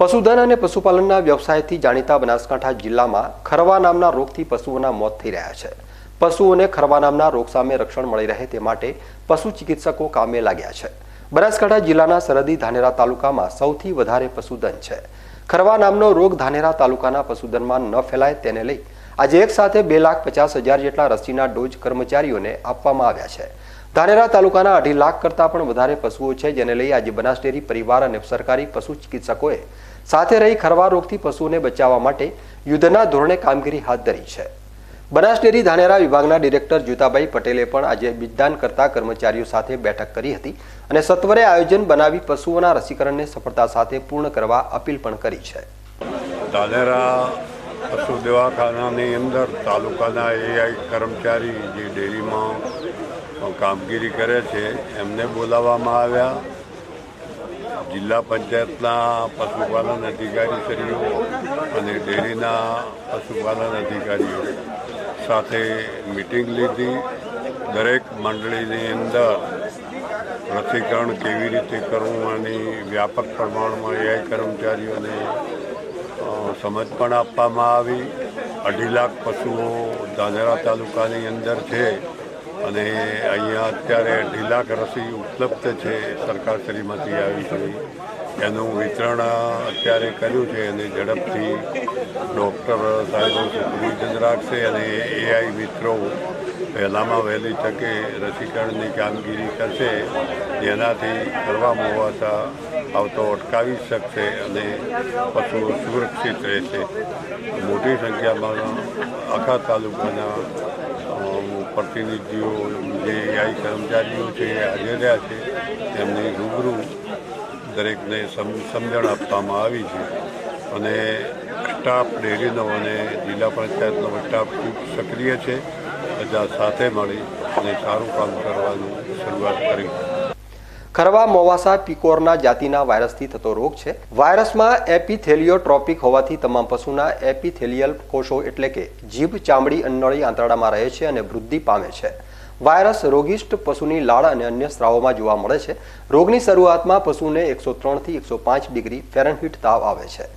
પશુધન અને પશુપાલનના વ્યવસાયથી જાણીતા બનાસકાંઠા જિલ્લામાં ખરવા નામના રોગથી પશુઓના મોત થઈ રહ્યા છે. પશુઓને ખરવા નામના રોગ સામે રક્ષણ મળી રહે તે માટે પશુ ચિકિત્સકો કામે લાગ્યા છે. બનાસકાંઠા જિલ્લાના સરહદી ધાનેરા તાલુકામાં સૌથી વધારે પશુધન છે. ખરવા નામનો રોગ ધાનેરા તાલુકાના પશુધનમાં ન ફેલાય તેને લઈ આજે એક સાથે બે લાખ પચાસ હજાર જેટલા રસીના ડોઝ કર્મચારીઓને આપવામાં આવ્યા છે. ધાનેરા તાલુકાના અઢી લાખ કરતાં પણ વધારે પશુઓ છે, જેને લઈ આજે બનાસ ડેરી પરિવાર અને સરકારી પશુ ચિકિત્સકોએ સાથે રહી ખરવા રોગથી પશુઓને બચાવવા માટે યુદ્ધના ધોરણે કામગીરી હાથ ધરી છે. બનાસ ડેરી ધાનેરા વિભાગના ડિરેક્ટર જુતાભાઈ પટેલે પણ આજે બીજદાન કરતા કર્મચારીઓ સાથે બેઠક કરી હતી અને સત્વરે આયોજન બનાવી પશુઓના રસીકરણને સફળતા સાથે પૂર્ણ કરવા અપીલ પણ કરી છે. પશુ દવાખાનાની અંદર તાલુકાના એઆઈ કર્મચારી જે ડેરીમાં કામગીરી કરે છે, એમને બોલાવવામાં આવ્યા. જિલ્લા પંચાયતના પશુપાલન અધિકારીશ્રીઓ અને ડેરીના પશુપાલન અધિકારીઓ સાથે મિટિંગ લીધી. દરેક મંડળીની અંદર રસીકરણ કેવી રીતે કરવું એની વ્યાપક પ્રમાણમાં એઆઈ કર્મચારીઓને સમજ પણ આપવામાં આવી. અઢી લાખ પશુઓ દાદરા તાલુકાની અંદર છે અને અહીંયા અત્યારે અઢી લાખ રસી ઉપલબ્ધ છે સરકારશ્રીમાંથી આવી છે. એનું વિતરણ અત્યારે કર્યું છે અને ઝડપથી ડૉક્ટર સાહેબો સુપરવિઝન રાખશે અને એઆઈ મિત્રો વહેલામાં વહેલી તકે રસીકરણની કામગીરી કરશે. જેનાથી કરવા મોવાતા આવતો અટકાવી શકશે અને પશુઓ સુરક્ષિત રહેશે. મોટી સંખ્યામાં આખા તાલુકાના પ્રતિનિધિઓ, જે આઈ કર્મચારીઓ છે એ હાજર રહ્યા છે એમને રૂબરૂ દરેકને સમ- સમજણ આપવામાં આવી છે. અને સ્ટાફ ડેરીનો અને જિલ્લા પંચાયતનો સ્ટાફ ખૂબ સક્રિય છે. બધા સાથે મળી અને સારું કામ કરવાનું શરૂઆત કરી. ખરવા મોવાસા પિકોરના જાતિના વાયરસથી થતો રોગ છે. વાયરસમાં એપિથેલિયોટ્રોપિક હોવાથી તમામ પશુના એપિથેલિયલ કોષો એટલે કે જીભ, ચામડી, અન્નળી આંતરડામાં રહે છે અને વૃદ્ધિ પામે છે. વાયરસ રોગિષ્ટ પશુની લાળ અને અન્ય સ્રાવોમાં જોવા મળે છે. રોગની શરૂઆતમાં પશુને એકસો ત્રણથી એકસો પાંચ ડિગ્રી ફેરનહીટ તાવ આવે છે.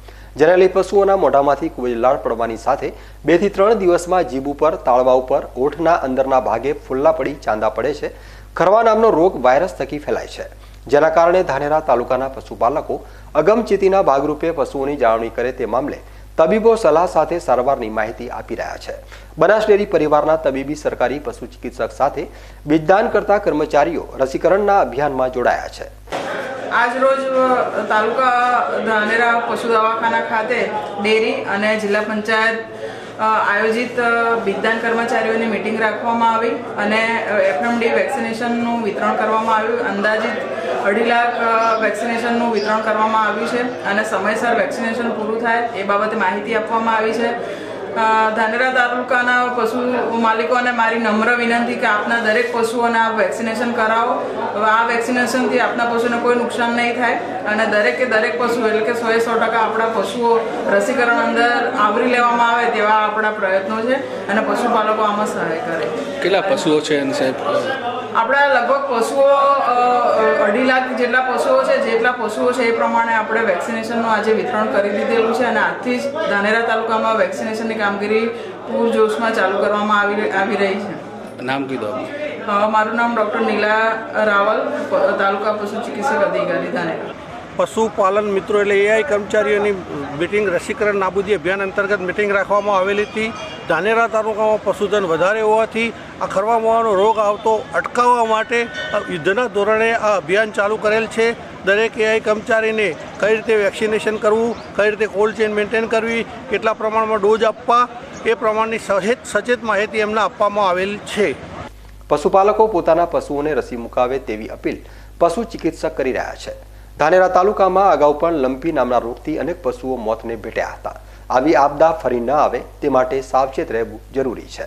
જેને પશુઓના મોઢામાંથી જ લાળ પડવાની સાથે બેથી ત્રણ દિવસમાં જીભ ઉપર, તાળવા ઉપર, ઓઠના અંદરના ભાગે ફુલ્લા પડી ચાંદા પડે છે. ખરવા નામનો રોગ વાયરસ થકી ફેલાય છે. જેના કારણે ધાનેરા તાલુકાના પશુપાલકો અગમચેતીના ભાગરૂપે પશુઓની જાળવણી કરે તે મામલે તબીબો સલાહ સાથે સારવારની માહિતી આપી રહ્યા છે. બનાસ ડેરી પરિવારના તબીબી સરકારી પશુ ચિકિત્સક સાથે બીજદાન કરતા કર્મચારીઓ રસીકરણના અભિયાનમાં જોડાયા છે. આજ રોજ તાલુકા ધાનેરા પશુ દવાખાના ખાતે ડેરી અને જિલ્લા પંચાયત આયોજિત અ, કર્મચારીઓની મિટિંગ રાખવામાં આવી અને એફએમડી વેક્સિનેશનનું વિતરણ કરવામાં આવ્યું. અંદાજિત અઢી લાખ વેક્સિનેશનનું વિતરણ કરવામાં આવ્યું છે અને સમયસર વેક્સિનેશન પૂરું થાય એ બાબતે માહિતી આપવામાં આવી છે. ધાનેરા તાલુકાના પશુ માલિકોને મારી નમ્ર વિનંતી કે આપના દરેક પશુઓને આપ વેક્સિનેશન કરાવો. આ વેક્સિનેશનથી આપના પશુને કોઈ નુકસાન નહીં થાય અને દરેકે દરેક પશુ, એટલે કે સો એ સો ટકા આપણા પશુઓ રસીકરણ અંદર આવરી લેવામાં આવે તેવા આપણા પ્રયત્નો છે અને પશુપાલકો આમાં સહાય કરે. કેટલા પશુઓ છે સાહેબ? આપણા લગભગ પશુઓ અઢી લાખ જેટલા પશુઓ છે જેટલા પશુઓ છે એ પ્રમાણે આપણે વેક્સિનેશનનું આજે વિતરણ કરી દીધેલું છે અને આજથી જ ધાનેરા તાલુકામાં વેક્સિનેશનની કામગીરી પૂરજોશમાં ચાલુ કરવામાં આવી આવી રહી છે. નામ કીધું મારું નામ ડૉક્ટર નીલા રાવલ તાલુકા પશુ ચિકિત્સક અધિકારી ધાનેરા. પશુપાલન મિત્રો એટલે એઆઈ કર્મચારીઓની મિટિંગ રસીકરણ નાબૂદી અભિયાન અંતર્ગત મિટિંગ રાખવામાં આવેલી હતી. ધાનેરા તાલુકામાં પશુધન વધારે હોવાથી આ ખરવા મોવાનો રોગ આવતો અટકાવવા માટે યુદ્ધના ધોરણે આ અભિયાન ચાલુ કરેલ છે. દરેક એઆઈ કર્મચારીને કઈ રીતે વેક્સિનેશન કરવું, કઈ રીતે કોલ્ડ ચેન મેન્ટેન કરવી, કેટલા પ્રમાણમાં ડોઝ આપવા, એ પ્રમાણની સહેત સચેત માહિતી એમને આપવામાં આવેલ છે. પશુપાલકો પોતાના પશુઓને રસી મુકાવે તેવી અપીલ પશુ ચિકિત્સક કરી રહ્યા છે. ધાનેરા તાલુકામાં અગાઉ પણ લંપી નામના રોગથી અનેક પશુઓ મોતને ભેટ્યા હતા. આવી આપદા ફરી ન આવે તે માટે સાવચેત રહેવું જરૂરી છે.